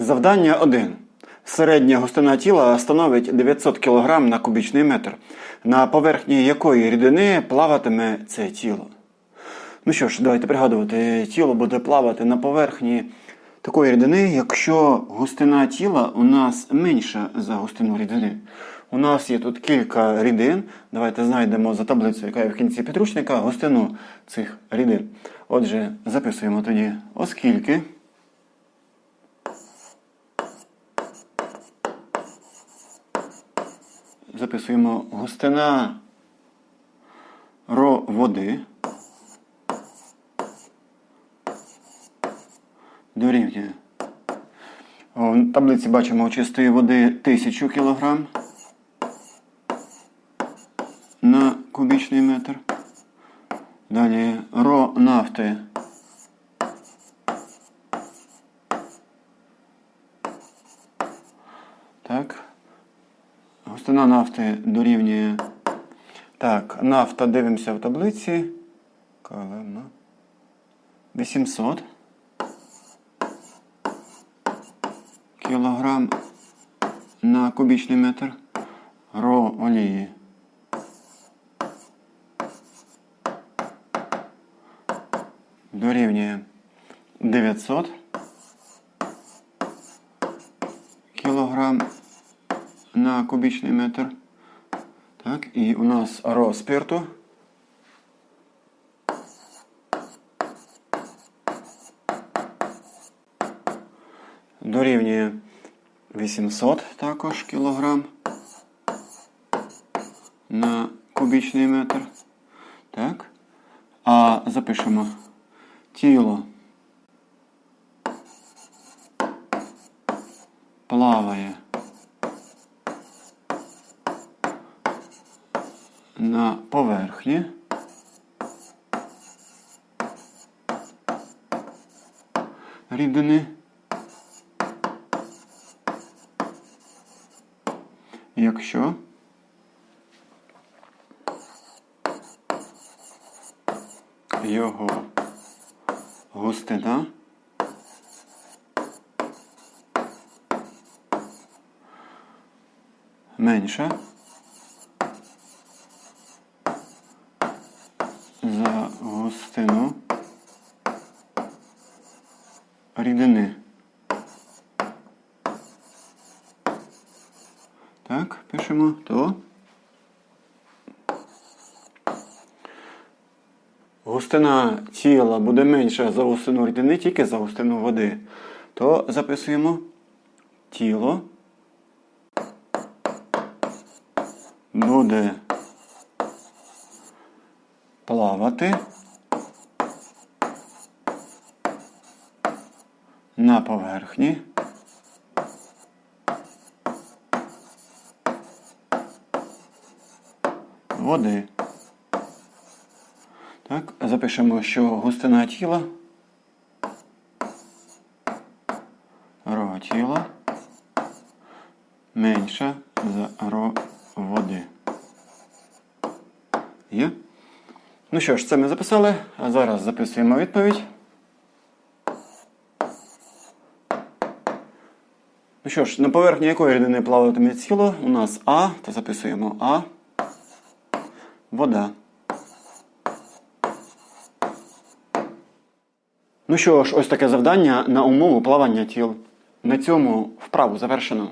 Завдання 1. Середня густина тіла становить 900 кг на кубічний метр, на поверхні якої рідини плаватиме це тіло. Ну що ж, давайте пригадувати, тіло буде плавати на поверхні такої рідини, якщо густина тіла у нас менша за густину рідини. У нас є тут кілька рідин. Давайте знайдемо за таблицею, яка є в кінці підручника, густину цих рідин. Отже, записуємо тоді, оскільки. Записуємо густина ро води дорівнює. В таблиці бачимо чистої води 1000 кг на кубічний метр. Далі ро нафти Так. Густина нафти дорівнює. Так, нафта дивимося в таблиці. Калина. 800 кілограм на кубічний метр. Ро олії. Дорівнює 900 кілограм кубічний метр. Так, і у нас ро спирту. Дорівнює 800 також кілограм на кубічний метр. Так. А запишемо тіло плаває на поверхні. Рідини. Якщо його густина менша за густину рідини. Так, пишемо то. Густина тіла буде менша за густину рідини, тільки за густину води. То записуємо тіло буде плавати на поверхні. Води. Так, запишемо, що густина тіла. Ро тіла менша за ро води. Є? Ну що ж, це ми записали, а зараз записуємо відповідь. Ну що ж, на поверхні якої рідини плаватиме тіло? У нас А, то записуємо А. Вода. Ну що ж, ось таке завдання на умову плавання тіл. На цьому вправу завершено.